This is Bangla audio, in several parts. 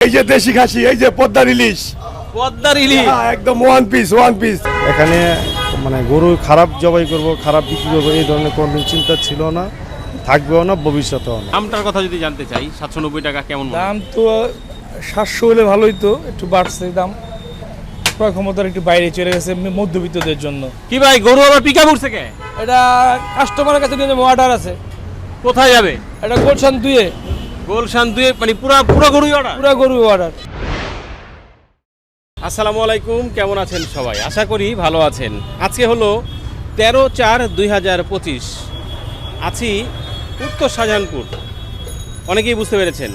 এই যে দেশি খাসি এই যে পদ্মার ইলিশ। পদ্মার ইলিশ। হ্যাঁ, একদম ওয়ান পিস ওয়ান পিস এখানে মানে গরু খারাপ জবাই করব খারাপ বিক্রি করব এই ধরনের কোনো চিন্তা ছিল না থাকবেও না ভবিষ্যতেও না। দামটার কথা যদি জানতে চাই সাতশো নব্বই টাকা কেমন দাম তো সাতশো হলে ভালোই তো একটু বাড়ছে দাম। ক্রয় ক্ষমতার একটু বাইরে চলে গেছে মধ্যবিত্তদের জন্য। কি ভাই গরু আবার পিকা উঠছে কে? এটা কাস্টমারের কাছে নিয়ে যাব অর্ডার আছে। কোথায় যাবে? এটা গোলশান দুয়ে গোলশান দুয়ে মানে পুরা পুরো গরুই অর্ডার পুরা গরু অর্ডার আসসালামু আলাইকুম কেমন আছেন সবাই? আশা করি ভালো আছেন। আজকে হলো তেরো চার দুই হাজার পঁচিশ। আছি উত্তর শাহজাহানপুর। অনেকেই বুঝতে পেরেছেন।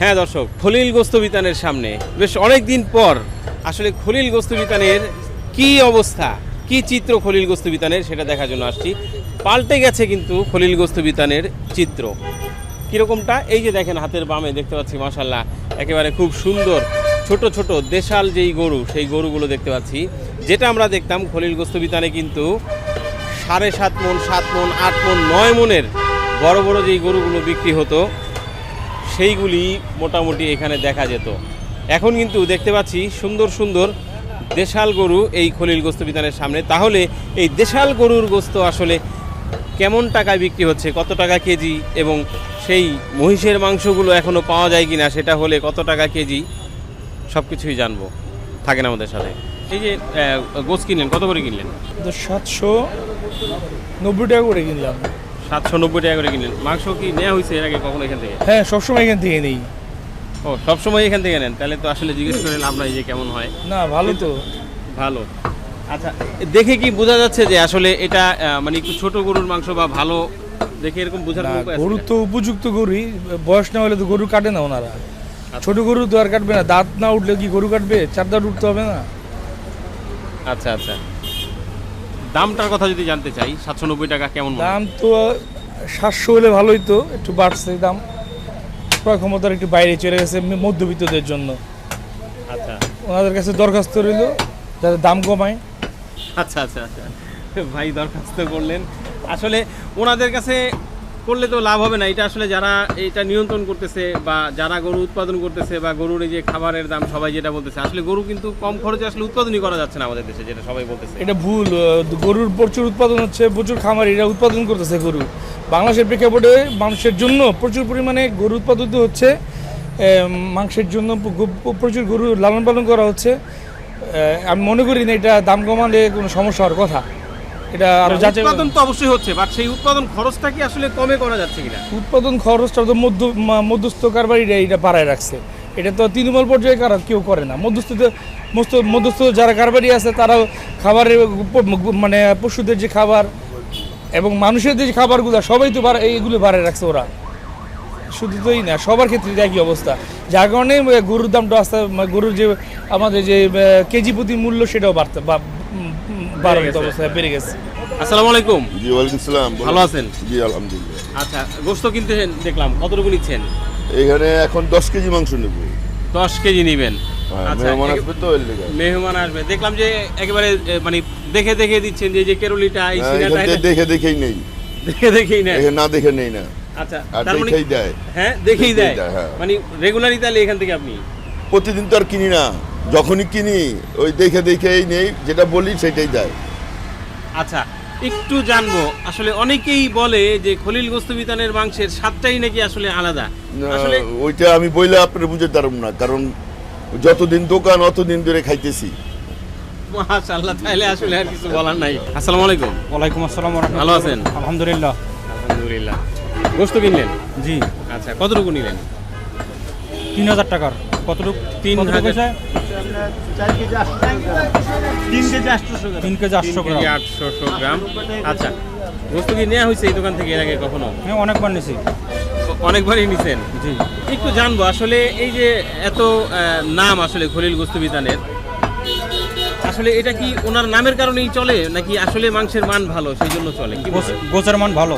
হ্যাঁ দর্শক খলিল গোস্তবিতানের সামনে। বেশ অনেক দিন পর আসলে খলিল গোস্তবিতানের কি অবস্থা কি চিত্র খলিল গোস্তবিতানের সেটা দেখার জন্য আসছি। পাল্টে গেছে কিন্তু খলিল গোস্তবিতানের চিত্র। কীরকমটা? এই যে দেখেন হাতের বামে দেখতে পাচ্ছি মাসাল্লাহ একেবারে খুব সুন্দর, ছোট ছোট দেশাল যেই গরু, সেই গরুগুলো দেখতে পাচ্ছি। যেটা আমরা দেখতাম খলিল গোস্তবিতানে কিন্তু সাড়ে সাত মন সাত মন, আট মন, নয় মনের বড় বড় যেই গরুগুলো বিক্রি হতো, সেইগুলি মোটামুটি এখানে দেখা যেত। এখন কিন্তু দেখতে পাচ্ছি সুন্দর সুন্দর দেশাল গরু এই খলিল গোস্ত বিতানের সামনে। তাহলে এই দেশাল গরুর গোস্ত আসলে কেমন টাকায় বিক্রি হচ্ছে? কত টাকা কেজি এবং সেই মহিষের মাংসগুলো এখনও পাওয়া যায় কি না সেটা হলে কত টাকা কেজি? সব কিছুই জানব। থাকেন আমাদের সাথে। এই যে গোস কিনলেন কত করে কিনলেন? সাতশো নব্বই টাকা করে কিনলাম। সাতশো নব্বই টাকা করে কিনলেন। মাংস কি নেওয়া হয়েছে এর আগে কখনো এখান থেকে? হ্যাঁ সবসময় এখান থেকে নেই। ও সবসময় এখান থেকে নেন? তাহলে তো আসলে জিজ্ঞেস করে লাভ নাই যে কেমন হয়। না ভালো তো। ভালো। আচ্ছা দেখে কি বোঝা যাচ্ছে যে আসলে এটা মানে একটু ছোট গরুর মাংস বা ভালো দেখে এরকম বোঝার গরু তো উপযুক্ত গরুই বয়স না হলে তো গরু কাটে না ওনারা। ছোট গরু তো আর কাটবে না দাঁত না উঠলে কি গরু কাটবে? চার দাঁত উঠতে হবে না। আচ্ছা আচ্ছা। দামটার কথা যদি জানতে চাই সাতশো নব্বই টাকা কেমন দাম তো সাতশো হলে ভালোই তো একটু বাড়ছে দাম। ক্রয় ক্ষমতার একটু বাইরে চলে গেছে মধ্যবিত্তদের জন্য। আচ্ছা। ওনাদের কাছে দরখাস্ত রইল যাতে দাম কমায়। আচ্ছা আচ্ছা আচ্ছা। ভাই দরখাস্ত করলেন। আসলে ওনাদের কাছে করলে তো লাভ হবে না। এটা আসলে যারা এটা নিয়ন্ত্রণ করতেছে বা যারা গরু উৎপাদন করতেছে বা গরুর এই যে খাবারের দাম, সবাই যেটা বলতেছে, আসলে গরু কিন্তু কম খরচে আসলে উৎপাদনই করা যাচ্ছে না আমাদের দেশে, যেটা সবাই বলতেছে। এটা ভুল গরুর প্রচুর উৎপাদন হচ্ছে, প্রচুর খামার এরা উৎপাদন করতেছে গরু। বাংলাদেশের প্রেক্ষাপটে মানুষের জন্য প্রচুর পরিমাণে গরু উৎপাদিত হচ্ছে মাংসের জন্য প্রচুর গরু লালন পালন করা হচ্ছে। আমি মনে করি না এটা দাম কমালে কোনো সমস্যা হওয়ার কথা। এটা আরও যাচাই উৎপাদন তো অবশ্যই হচ্ছে বাট সেই উৎপাদন খরচটা কি আসলে কমে করা যাচ্ছে কিনা? উৎপাদন খরচটা তো মধ্য মধ্যস্থ কারবারিরা এটা বাড়ায় রাখছে। এটা তো তৃণমূল পর্যায়ে কারা কেউ করে না। মধ্যস্থ মধ্যস্থ যারা কারবারি আছে তারাও খাবারের মানে পশুদের যে খাবার এবং মানুষের যে খাবারগুলো সবাই তো এইগুলো বাড়ায় রাখছে ওরা। শুধু তোই না সবার ক্ষেত্রে একই অবস্থা। যার কারণে গরুর দামটা আস্তে গরুর যে আমাদের যে কেজি প্রতি মূল্য সেটাও বাড়তে বা উম, উম, বাড়ার মতো গেছে। অবস্থায় বেড়ে গেছে। আসসালামু আলাইকুম। জি ওয়ালাইকুম সালাম। ভালো আছেন? জি আলহামদুলিল্লাহ। আচ্ছা গোস্ত কিনতে দেখলাম কতটুকু নিচ্ছেন? এখানে এখন দশ কেজি মাংস নেব। দশ কেজি নেবেন। হ্যাঁ, আচ্ছা মেহমান একে- আসবে তো মেহমান আসবে। দেখলাম যে একেবারে মানে দেখে দেখে দিচ্ছেন যে এই যে কেরুলিটা এই হ্যাঁ, সিনাটা দেখে দেখেই নেই। দেখে দেখেই এখানে না দেখে নেই না। আচ্ছা তার মানে দেখেই দেয়। হ্যাঁ দেখেই দেয়। দেয়, হ্যাঁ। মানে রেগুলারই তাহলে এখান থেকে আপনি? প্রতিদিন তো আর কিনি না। যখনই কিনি ওই দেখে দেখেই নেই যেটা বলি সেটাই দেয়। আচ্ছা একটু জানব। আসলে অনেকেই বলে যে খলিল গোস্ত বিতানের মাংসের স্বাদটাই নাকি আসলে আলাদা। আসলে ওইটা আমি বইলে আপনার বুঝে পারব না কারণ যতদিন দোকান অতদিন ধরে খাইতেছি। মাশাআল্লাহ তাহলে আসলে আর কিছু বলার নাই। আসসালামু আলাইকুম। ওয়ালাইকুম আসসালাম ওয়া রাহমাতুল্লাহ। ভালো আছেন? আলহামদুলিল্লাহ। আলহামদুলিল্লাহ। গোস্ত কিনলেন? জি। আচ্ছা কতটুকু নিলেন? তিন হাজার টাকার। কতটুকু? তিন হাজার- তিন কেজি আটশো গ্রাম। আটশোশো গ্রাম। আচ্ছা গোস্ত কি নেওয়া হয়েছে এই দোকান থেকে এর আগে কখনো? হ্যাঁ অনেকবার নিছি। অনেকবারই নিছেন? জি। একটু জানব আসলে এই যে এত আহ, নাম আসলে খলিল গোস্ত বিতানের আসলে এটা কি ওনার নামের কারণেই চলে নাকি আসলে মাংসের মান ভালো সেই জন্য চলে? গোছের মান ভালো।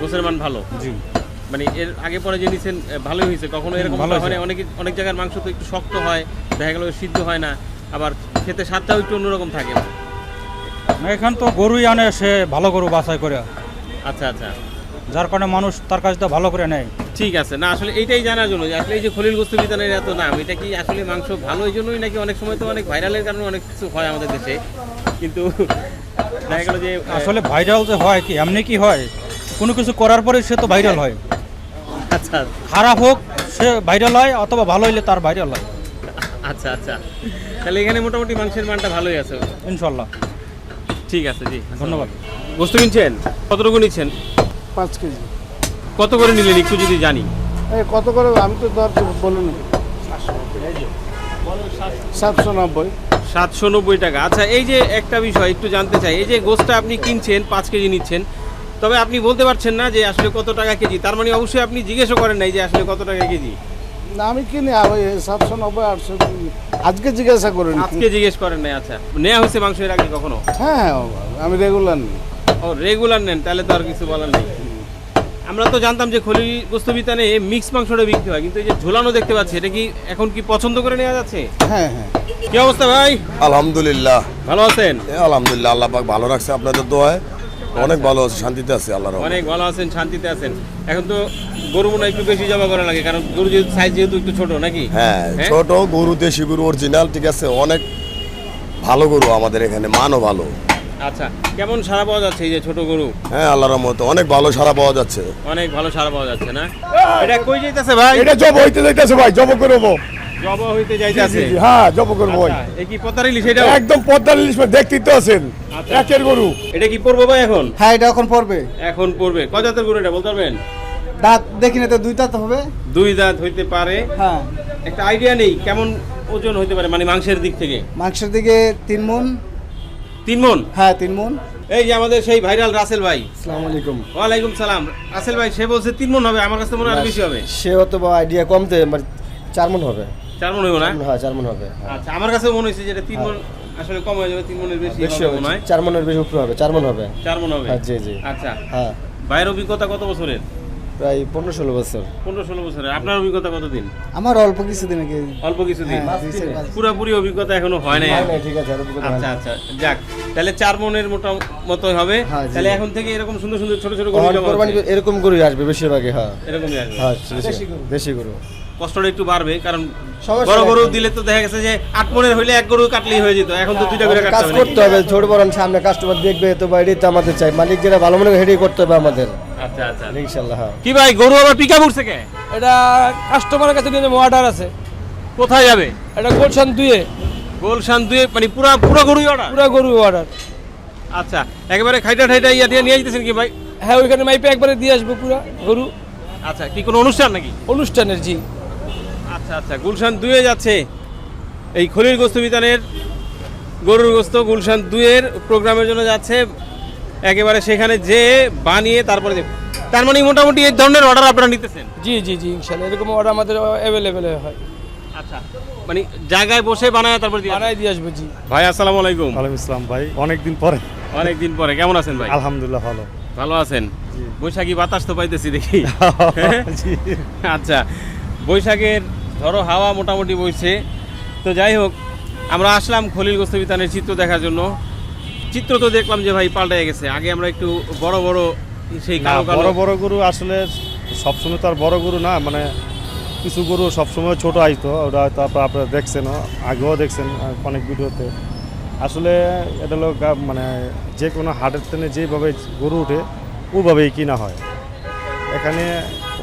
গোছের মান ভালো? জি। মানে এর আগে পরে যে নিছেন ভালোই হয়েছে। কখনো এরকম। মানে অনেক অনেক জায়গার মাংস তো একটু শক্ত হয় দেখা গেল সিদ্ধ হয় না। আবার খেতে স্বাদটাও একটু অন্যরকম থাকে। না, এখান তো গরুই আনে সে ভালো গরু বাছাই করে। আচ্ছা আচ্ছা। যার কারণে মানুষ তার তো ভালো করে নেয়। ঠিক আছে। না আসলে এইটাই জানার জন্য যে আসলে এই যে খলিল গোস্ত বিতানের এত নাম এটা কি আসলে মাংস ভালো এই জন্যই নাকি অনেক সময় তো অনেক ভাইরালের কারণে অনেক কিছু হয় আমাদের দেশে? কিন্তু দেখা গেল যে আসলে আসলে ভাইরাল যে হয় কি এমনি কি হয়? কোনো কিছু করার পরে সে তো ভাইরাল হয়। আচ্ছা। খারাপ হোক সে ভাইরাল হয় অথবা ভালো হইলে তার ভাইরাল হয়। আচ্ছা আচ্ছা। তাহলে এখানে মোটামুটি মাংসের মানটা ভালোই আছে। ইনশাল্লাহ। ঠিক আছে জি। ধন্যবাদ। গোস্ত কিনছেন? কতটুকু নিচ্ছেন? পাঁচ কেজি। কত করে নিলেন একটু যদি জানি। কত করে আমি তো দর বলুন। সাতশো নব্বই। সাতশো নব্বই টাকা। আচ্ছা এই যে একটা বিষয় একটু জানতে চাই। এই যে গোস্তটা আপনি কিনছেন পাঁচ কেজি নিচ্ছেন তবে আপনি বলতে পারছেন না যে আসলে কত টাকা কেজি। তার মানে অবশ্যই আপনি জিজ্ঞেসও করেন নাই যে আসলে কত টাকা কেজি। না আমি কিনি ওই সাতশো নব্বই আটশো আজকে জিজ্ঞাসা করেন আজকে জিজ্ঞেস করেন নাই আচ্ছা। নেওয়া হয়েছে মাংস এর আগে কখনো? হ্যাঁ আমি রেগুলার নিই। ও রেগুলার নেন তাহলে তো আর কিছু বলার নেই। আমরা তো জানতাম যে খলি গোস্ত বিতানে মিক্স মাংসটা বিক্রি হয় কিন্তু এই যে ঝোলানো দেখতে পাচ্ছি এটা কি এখন কি পছন্দ করে নেওয়া যাচ্ছে? হ্যাঁ হ্যাঁ। কি অবস্থা ভাই? আলহামদুলিল্লাহ। ভালো আছেন? এ আলহামদুলিল্লাহ আল্লাহ পাক ভালো রাখছে আপনাদের দোয়ায়। অনেক ভালো আছে শান্তিতে আছে আল্লাহর অনেক ভালো আছেন শান্তিতে আছেন। এখন তো গরু মনে একটু বেশি জমা করা লাগে কারণ গরু যেহেতু সাইজ যেহেতু একটু ছোট নাকি? হ্যাঁ হ্যাঁ? ছোট গরু দেশি গরু অরিজিনাল ঠিক আছে অনেক ভালো গরু আমাদের এখানে মানও ভালো। আচ্ছা কেমন সারা পাওয়া যাচ্ছে এই যে ছোট গরু? হ্যাঁ আল্লাহর রহমতে অনেক ভালো সারা পাওয়া যাচ্ছে। অনেক ভালো সারা পাওয়া যাচ্ছে না? এটা কই যাইতেছে ভাই? এটা জব হইতে যাইতেছে ভাই জব করব জব হইতে যাইতেছে। হ্যাঁ জব করব এ কি পতারিলি সেটা একদম পদ্মার ইলিশ মাছ দেখতেই তো আছেন আচ্ছা। একের গরু। এটা কি পড়ব ভাই এখন? হ্যাঁ এটা এখন পড়বে। এখন পড়বে। কয় জাতের গরু এটা বলতে পারবেন? দাঁত দেখি না তো দুই দাঁত হবে। দুই দাঁত হইতে পারে। হ্যাঁ। একটা আইডিয়া নেই কেমন ওজন হইতে পারে মানে মাংসের দিক থেকে? মাংসের দিকে তিন মন। তিন মন? হ্যাঁ তিন মন। এই যে আমাদের সেই ভাইরাল রাসেল ভাই। আসসালামু আলাইকুম। ওয়ালাইকুম সালাম। রাসেল ভাই সে বলছে তিন মন হবে আমার কাছে মনে হয় আরও বেশি হবে। সে হয়তো বা আইডিয়া কমতে মানে চার মন হবে। চার মন হইব না? হ্যাঁ চার মন হবে আচ্ছা আমার কাছে মনে হয়েছে যে এটা তিন মন আসলে কম হয়ে যাবে তিন মনের বেশি বেশি হবে চার মনের বেশি উপরে হবে চার মন হবে। চার মন হবে? হ্যাঁ জি জি। আচ্ছা। হ্যাঁ। ভাইয়ের অভিজ্ঞতা কত বছরের? প্রায় পনেরো ষোলো বছর। পনেরো ষোলো আপনার অভিজ্ঞতা কতদিন? আমার অল্প কিছুদিন আগে। অল্প কিছুদিন? হ্যাঁ, পুরোপুরি অভিজ্ঞতা এখনও হয় নাই হ্যাঁ, ঠিক আছে হয় আচ্ছা আচ্ছা যাক। তাহলে চার মনের মোটা মতো হবে। হ্যাঁ, তাহলে এখন থেকে এরকম সুন্দর সুন্দর ছোট ছোট গরু। এরকম গরুই আসবে বেশিরভাগই হ্যাঁ। এরকমই আসবে। হ্যাঁ দেশি গরু। কষ্টটা একটু বাড়বে কারণ বড় গরু দিলে তো দেখা গেছে যে আট মনের হইলে এক গরু কাটলেই হয়ে যেত এখন তো দুইটা করে কাজ করতে হবে ছোট বড় সামনে কাস্টমার দেখবে তো বা এটাই তো আমাদের চাই মালিক যেটা ভালো মনে হেডি করতে হবে আমাদের। আচ্ছা আচ্ছা। ইনশাল্লাহ হ্যাঁ। কি ভাই গরু আবার পিকা উঠছে কে? এটা কাস্টমারের কাছে নিয়ে অর্ডার আছে। কোথায় যাবে? এটা গোলশান দুয়ে গোলশান দুয়ে মানে পুরা পুরো গরুই অর্ডার পুরা গরু অর্ডার আচ্ছা একেবারে খাইটা ঠাইটা ইয়া দিয়ে নিয়ে যেতেছেন কি ভাই? হ্যাঁ ওইখানে মাইপে একবারে দিয়ে আসব পুরা গরু। আচ্ছা কি কোনো অনুষ্ঠান নাকি? অনুষ্ঠানের জি। আচ্ছা আচ্ছা গুলশান দুয়ে যাচ্ছে। এই খলিল গোস্ত বিতানের গরুর গোস্ত গুলশান দুয়ের প্রোগ্রামের জন্য যাচ্ছে। একেবারে সেখানে যে বানিয়ে তারপরে দেব। তার মানে মোটামুটি এই ধরনের অর্ডার আপনারা নিতেছেন? জি জি জি ইনশাল্লাহ। এরকম অর্ডার আমাদের অ্যাভেলেবেল হয়। আচ্ছা মানে জায়গায় বসে বানায় তারপর বানাই দিয়ে আসব জি। ভাই আসসালামু আলাইকুম। ওয়ালাইকুম ইসলাম ভাই। অনেকদিন পরে। অনেকদিন পরে। কেমন আছেন ভাই? আলহামদুলিল্লাহ ভালো। ভালো আছেন? বৈশাখী বাতাস তো পাইতেছি দেখি। আচ্ছা বৈশাখের ধরো হাওয়া মোটামুটি বইছে। তো যাই হোক আমরা আসলাম খলিল গোস্ত বিতানের চিত্র দেখার জন্য। চিত্র তো দেখলাম যে ভাই পাল্টে গেছে। আগে আমরা একটু বড় বড় সেই না কালো কালো বড় বড় গরু আসলে সবসময় তো আর বড় গরু না মানে কিছু গরু সবসময় ছোট আইতো ওটা হয়তো আপনারা দেখছেন আগেও দেখছেন অনেক ভিডিওতে। আসলে এটা হলো গা- মানে যে কোনো হাটের ট্রেনে যেভাবে গরু উঠে ওভাবেই কিনা হয়। এখানে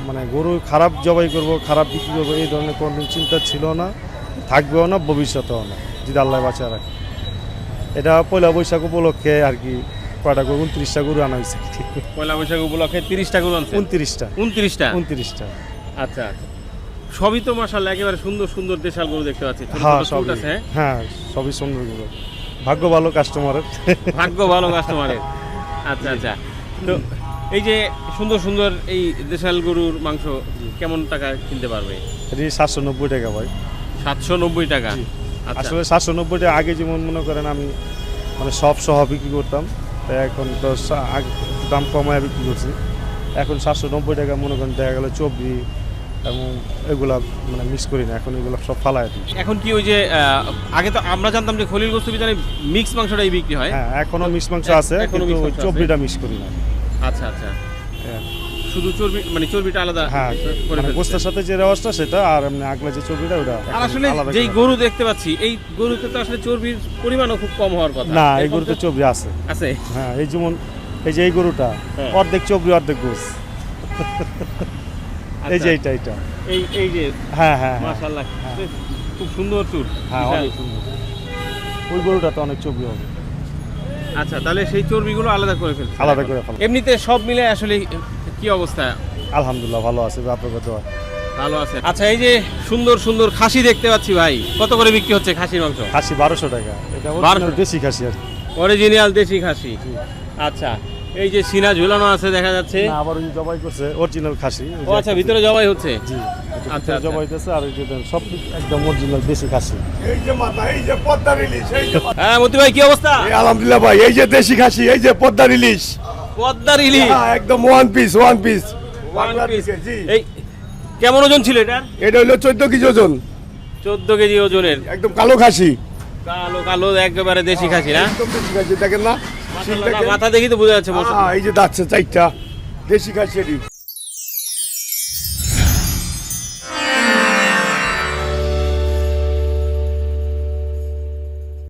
মানে গরু খারাপ জবাই করব খারাপ বিক্রি করব এই ধরনের কোনো চিন্তা ছিল না থাকবেও না ভবিষ্যতেও না। যদি আল্লাহ বাঁচা রাখে। এটা পয়লা বৈশাখ উপলক্ষে আর কি কয়টা গরু উনত্রিশটা গরু আনা হয়েছে। পয়লা বৈশাখ উপলক্ষে তিরিশটা গরু আনছেন? উনত্রিশটা। উনত্রিশটা? উনত্রিশটা। আচ্ছা আচ্ছা। সবই তো মাসাল্লাহ একেবারে সুন্দর সুন্দর দেশাল গরু দেখতে পাচ্ছি। হ্যাঁ সবই। আছে হ্যাঁ? হ্যাঁ সবই সুন্দরগুলো ভাগ্য ভালো কাস্টমারের ভাগ্য ভালো কাস্টমারের আচ্ছা আচ্ছা। তো এই যে সুন্দর সুন্দর এই দেশাল গরুর মাংস কেমন টাকা কিনতে পারবে? এটি সাতশো নব্বই টাকা ভাই। সাতশো নব্বই টাকা। আচ্ছা। আসলে সাতশো নব্বই টাকা আগে যেমন মনে করেন আমি মানে সব সহ বিক্রি করতাম তাই এখন তো দাম কমায় বিক্রি করছি। এখন সাতশো নব্বই টাকা মনে করেন দেখা গেলো চব্বি এবং এগুলা মানে মিস করি না এখন এগুলো সব ফালায় দিই। এখন কি ওই যে আগে তো আমরা জানতাম যে খলিল গোস্ত বিতানে মিক্স মাংসটাই বিক্রি হয়। হ্যাঁ এখনও মিস মাংস আছে এখনও কিন্তু আছে। চব্বিটা মিস করি না। আচ্ছা আচ্ছা। হ্যাঁ। শুধু চর্বি মানে চর্বিটা আলাদা হ্যাঁ মানে ফেলছে। গোস্তের সাথে যে রেওয়াজটা সেটা আর এমনি আগলা যে চর্বিটা ওটা আর আসলে যেই গরু দেখতে পাচ্ছি এই গরুতে তো আসলে চর্বির পরিমাণও খুব কম হওয়ার কথা। না এই গরুতে চর্বি আছে। আছে? হ্যাঁ এই যেমন এই যে এই গরুটা হ্যাঁ। অর্ধেক চর্বি অর্ধেক গোস। এই যে আচ্ছা, এইটা এইটা। এই এই যে হ্যাঁ হ্যাঁ মাশাআল্লাহ খুব সুন্দর চুল। হ্যাঁ। অনেক সুন্দর। ওই গরুটাতে অনেক চর্বি হবে। আচ্ছা তাহলে সেই চর্বিগুলো আলাদা করে ফেলছে। আলাদা করে ফেলা এমনিতে সব মিলে আসলে কি অবস্থা? আলহামদুলিল্লাহ ভালো আছে আপনাদের দোয়া ভালো আছে আচ্ছা এই যে সুন্দর সুন্দর খাসি দেখতে পাচ্ছি ভাই কত করে বিক্রি হচ্ছে খাসির মাংস? খাসি বারোশো টাকা। এটা 1200 দেশি খাসি আর। অরিজিনাল দেশি খাসি। আচ্ছা এই যে সিনা ঝুলানো আছে দেখা যাচ্ছে। না আবার ওই জবাই করছে অরিজিনাল খাসি। ও আচ্ছা ভিতরে জবাই হচ্ছে? জি আচ্ছা, আচ্ছা। জবাই করছে আর ওই যে সব একদম অরিজিনাল দেশি খাসি। এই যে মাথা এই যে পদ্মা ইলিশ এই যে হ্যাঁ মতি ভাই কি অবস্থা? এই আলহামদুলিল্লাহ ভাই এই যে দেশি খাসি এই যে পদ্মার ইলিশ পদ্মার ইলি একদম one piece one piece one piece জি। এই কেমন ওজন ছিল এটা এটা হলো চোদ্দ কেজি ওজন। চোদ্দ কেজি ওজনের। একদম কালো খাসি। কালো কালো একেবারে দেশি খাসি না? একদম দেশি খাসি দেখেন না? মাথা দেখি তো বোঝা যাচ্ছে এই যে যাচ্ছে চারটা। দেশি খাসি